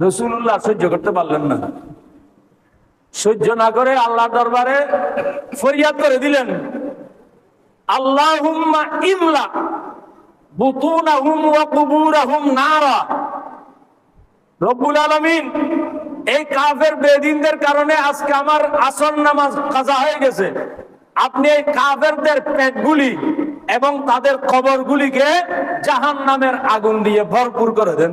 রসুল্লাহ সহ্য করতে পারলেন না। সহ্য না করে আল্লাহ দরবারে ফরিয়াদ করে দিলেন। আল্লাহ এই কাফের বেদিনদের কারণে আজকে আমার আসর নামাজ কাজা হয়ে গেছে। আপনি এই কাফেরদের পেটগুলি এবং তাদের কবরগুলিকে জাহান নামের আগুন দিয়ে ভরপুর করে দেন।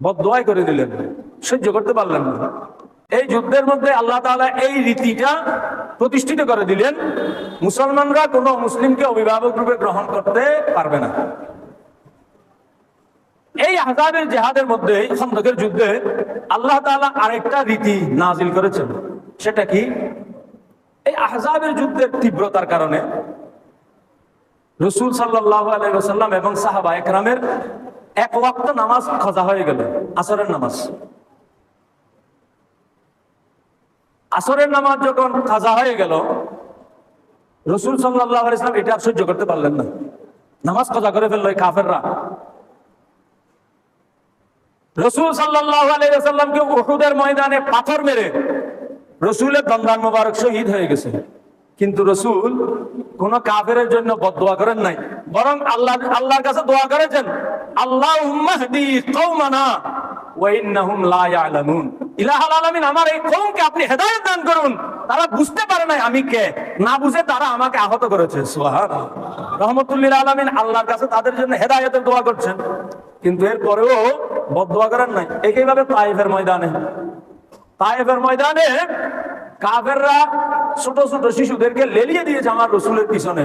সুবহানাল্লাহ। করে দিলেন। সহ্য করতে পারলেন না। এই যুদ্ধের মধ্যে আল্লাহ তাআলা এই রীতিটা প্রতিষ্ঠিত করে দিলেন। মুসলমানরা কোনো মুসলিমকে অভিভাবক রূপে গ্রহণ করতে পারবে না। এই আজাবের জেহাদের মধ্যে খন্দকের যুদ্ধে আল্লাহ তাআলা আরেকটা রীতি নাজিল করেছেন। সেটা কি? এই আহজাবের যুদ্ধের তীব্রতার কারণে রসুল সাল্লাহ আলাইসাল্লাম এবং সাহাবা একরামের এক ওয়াক্ত নামাজ খজা হয়ে গেল, আসরের নামাজ। আসরের নামাজ যখন খাজা হয়ে গেল, রসুল সাল্লাহ ইসলাম এটা আর সহ্য করতে পারলেন না। নামাজ খজা করে ফেলল কাফেররা। রসুল সাল্লাহ আলাইসাল্লামকে উহুদের ময়দানে পাথর মেরে রসুলের দন্দান মোবারক শহীদ হয়ে গেছে। কিন্তু রসুল কোন কাফের জন্য বদোয়া করেন নাই। বরং আল্লাহ, আল্লাহর কাছে দোয়া করেছেন আল্লাহ উম্মাহদি কৌমানা ওয়াইন্নাহুম আমার এই আপনি দান করুন। তারা বুঝতে পারে আমি কে। না বুঝে তারা আমাকে আহত করেছে। আলামিন তাদের জন্য হেদায়েতের দোয়া করছেন। কিন্তু এরপরেও বদোয়া করেন নাই। একইভাবে তাইফের ময়দানে। তাইফের ময়দানে কাফেররা ছোট ছোট শিশুদেরকে লেলিয়ে দিয়েছে আমার রসুলের পিছনে।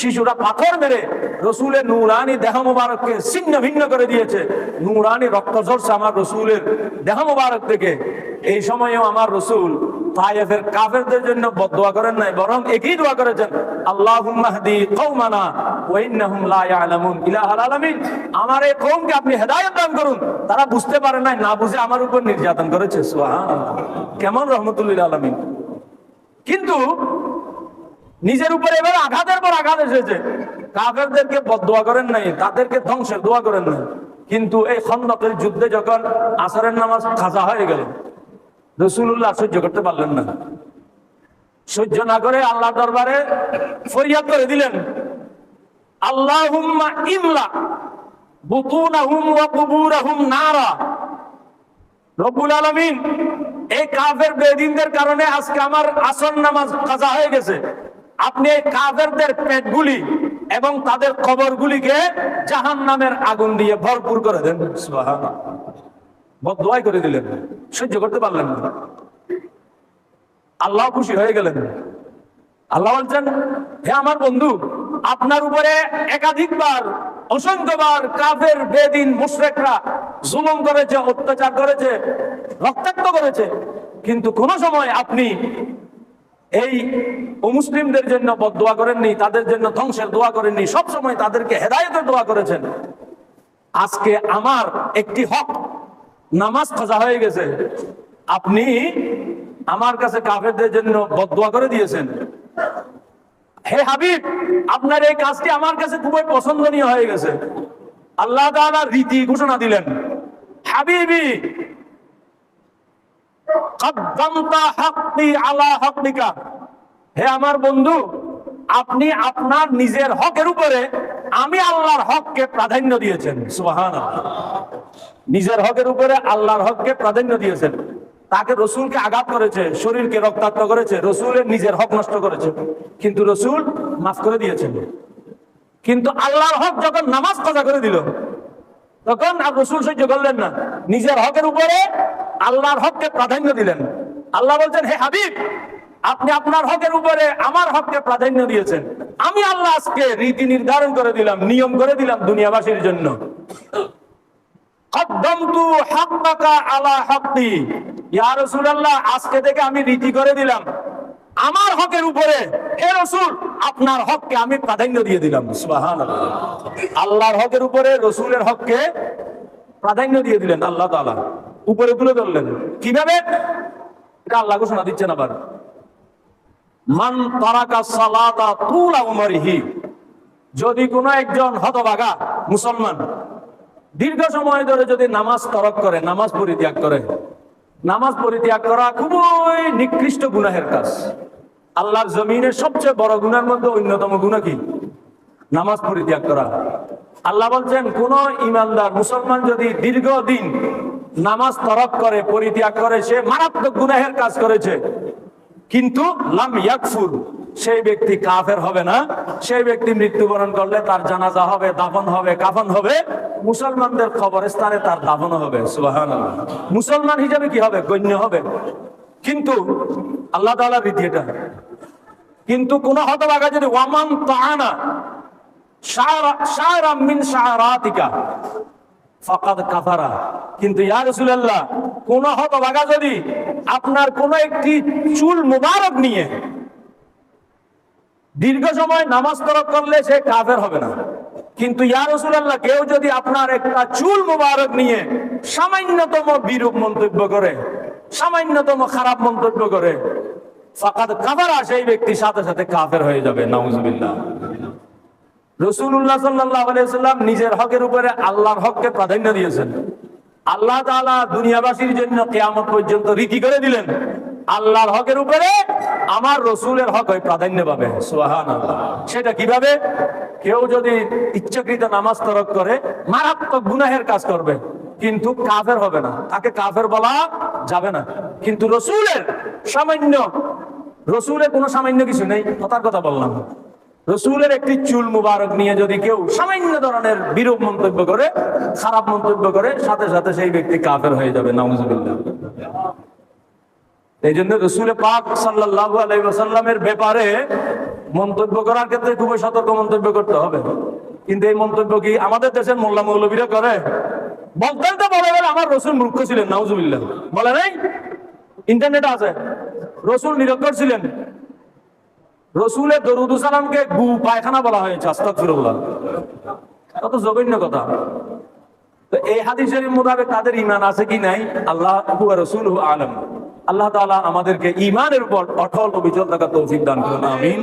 শিশুরা পাথর মেরে রসুলের নুরানি দেহ মোবারককে ছিন্ন ভিন্ন করে দিয়েছে। নুরানি রক্ত ঝরছে আমার রসুলের দেহ মোবারক থেকে। এই সময়েও আমার রসুল লা আলামিন। আমার এই কওমকে আপনি হেদায়েত দান করুন। তারা বুঝতে পারে নাই, না বুঝে আমার উপর নির্যাতন করেছে। কেমন রহমতুল্লিল আলামিন। কিন্তু নিজের উপরে এবার আঘাতের পর আঘাত এসেছে। কাফেরদেরকে বদোয়া করেন নাই, তাদেরকে ধ্বংসের দোয়া করেন নাই। কিন্তু এই খন্দকের যুদ্ধে যখন আসরের নামাজ খাজা হয়ে গেল রসুল্লাহ সহ্য করতে পারলেন না। সহ্য না করে আল্লাহ দরবারে ফরিয়াদ করে দিলেন। আল্লাহ ইমলা বুতুনাহুম ওয়া কুবুরাহুম নারা। রব্বুল আলামিন এই কাফের বেদিনদের কারণে আজকে আমার আসর নামাজ কাজা হয়ে গেছে। আপনি এই কাফেরদের পেটগুলি এবং তাদের কবরগুলিকে জাহান নামের আগুন দিয়ে ভরপুর করে দেন। সুবহানাল্লাহ। করে দিলেন। সহ্য করতে পারলেন না। আল্লাহ খুশি হয়ে গেলেন। আল্লাহ বলছেন, হে আমার বন্ধু, আপনার উপরে একাধিকবার অসংখ্যবার কাফের, বেদিন, মুশরেকরা জুলুম করেছে, অত্যাচার করেছে, রক্তাক্ত করেছে। কিন্তু কোন সময় আপনি এই অমুসলিমদের জন্য বদোয়া করেননি, তাদের জন্য ধ্বংসের দোয়া করেননি, সব সময় তাদেরকে হেদায়েতের দোয়া করেছেন। আজকে আমার একটি হক, নামাজ খোঁজা হয়ে গেছে। আপনি আমার কাছে কাফেরদের জন্য বদোয়া করে দিয়েছেন। হে হাবিব, আপনার এই কাজটি আমার কাছে খুবই পছন্দনীয় হয়ে গেছে। আল্লাহ তাআলা রীতি ঘোষণা দিলেন, হাবিবি আলা হাক্কিকা। হে আমার বন্ধু, আপনি আপনার নিজের হকের উপরে আমি আল্লাহর হককে প্রাধান্য দিয়েছেন। সুবহানাল্লাহ। নিজের হকের উপরে আল্লাহর হককে প্রাধান্য দিয়েছেন। তাকে রসুলকে আঘাত করেছে, শরীরকে রক্তাক্ত করেছে, রসুলের নিজের হক নষ্ট করেছে। কিন্তু রসুল মাফ করে দিয়েছেন। কিন্তু আল্লাহর হক যখন নামাজ কাজা করে দিল, তখন আর রসুল সহ্য করলেন না। নিজের হকের উপরে আল্লাহর হককে প্রাধান্য দিলেন। আল্লাহ বলছেন, হে হাবিব, আপনি আপনার হকের উপরে আমার হককে প্রাধান্য দিয়েছেন। আমি আল্লাহ আজকে রীতি নির্ধারণ করে দিলাম, নিয়ম করে দিলাম দুনিয়াবাসীর জন্য। ইয়া আজকে থেকে আমি রীতি করে দিলাম। আমার হকের উপরে, হে রসুল, আপনার হককে আমি প্রাধান্য দিয়ে দিলাম। আল্লাহর হকের উপরে, রসুলের হককে প্রাধান্য দিয়ে দিলেন আল্লাহ তালা উপরে তুলে ধরলেন। কীভাবে? এটা আল্লাহ ঘোষণা দিচ্ছেন আবার। মান তারাকা সালাতা তুলা উমরিহি। যদি কোনো একজন হতভাগা মুসলমান দীর্ঘ সময় ধরে যদি নামাজ তরক করে, নামাজ পরিত্যাগ করে নামাজ পরিত্যাগ করা খুবই নিকৃষ্ট গুনাহের কাজ। আল্লাহর জমিনের সবচেয়ে বড় গুণের মধ্যে অন্যতম গুণা কি? নামাজ পরিত্যাগ করা। আল্লাহ বলছেন, কোন ইমানদার মুসলমান যদি দীর্ঘদিন নামাজ তরক করে, পরিত্যাগ করে, সে মারাত্মক গুনাহের কাজ করেছে। কিন্তু লাম ইয়াকফুর সেই ব্যক্তি কাফের হবে না। সেই ব্যক্তি মৃত্যুবরণ করলে তার জানাজা হবে, দাফন হবে, কাফন হবে। মুসলমানদের খবরস্থানে তার দাফন হবে, সুবহানাল্লাহ। মুসলমান হিসাবে কি হবে? গণ্য হবে। কিন্তু আল্লাহ তাআলার রীতি এটা। কিন্তু কোন হতভাগা যদি ওয়ামান শারা মিন কাফারা। কিন্তু ইয়া রাসূলুল্লাহ, কোন হতভাগা যদি আপনার কোন একটি চুল মুবারক নিয়ে দীর্ঘ সময় নামাজ তরক করলে সে কাফের হবে না। কিন্তু ইয়া রাসূলুল্লাহ, কেউ যদি আপনার একটা চুল মুবারক নিয়ে সামান্যতম বিরূপ মন্তব্য করে, সামান্যতম খারাপ মন্তব্য করে, ফাকাদ কাফারা সেই ব্যক্তি সাথে সাথে কাফের হয়ে যাবে, নাউজুবিল্লাহ। রসুল্লাহ সাল্লাম নিজের হকের উপরে আল্লাহর হককে প্রাধান্য দিয়েছেন। আল্লাহ তাআলা দুনিয়াবাসীর জন্য কেয়ামত পর্যন্ত রীতি করে দিলেন। আল্লাহর হকের উপরে আমার রসুলের হক হয় প্রাধান্য পাবে। সেটা কীভাবে? কেউ যদি ইচ্ছাকৃত নামাজ তরক করে, মারাত্মক গুনাহের কাজ করবে, কিন্তু কাফের হবে না। তাকে কাফের বলা যাবে না। কিন্তু রসুলের সামান্য রসুলের কোনো সামান্য কিছু নেই, কথার কথা বললাম। রসুলের একটি চুল মুবারক নিয়ে যদি কেউ সামান্য ধরনের বিরূপ মন্তব্য করে, খারাপ মন্তব্য করে, সাথে সাথে সেই ব্যক্তি কাফের হয়ে যাবে, নাউজুবিল্লাহ। এই জন্য রসুল পাক সাল্লাল্লাহু আলাইহি ওয়াসাল্লামের ব্যাপারে মন্তব্য করার ক্ষেত্রে খুবই সতর্ক মন্তব্য করতে হবে। কিন্তু এই মন্তব্য কি আমাদের দেশের মোল্লা মৌলবীরা করে? বলতে তো বলে গেলে আমার রসুল মূর্খ ছিলেন, নাউজুবিল্লাহ। বলে নাই? ইন্টারনেটে আছে। রসুল নিরক্ষর ছিলেন। রসুলের দরুদ সালামকে গু, পায়খানা বলা হয়েছে, আস্তাগফিরুল্লাহ। কত জঘন্য কথা। তো এই হাদিসের মোতাবেক তাদের ইমান আছে কি নাই? আল্লাহ রসুল আলম। আল্লাহ তালা আমাদেরকে ইমানের উপর অটল ও থাকার থাকা তৌফিক দান করুন আমিন।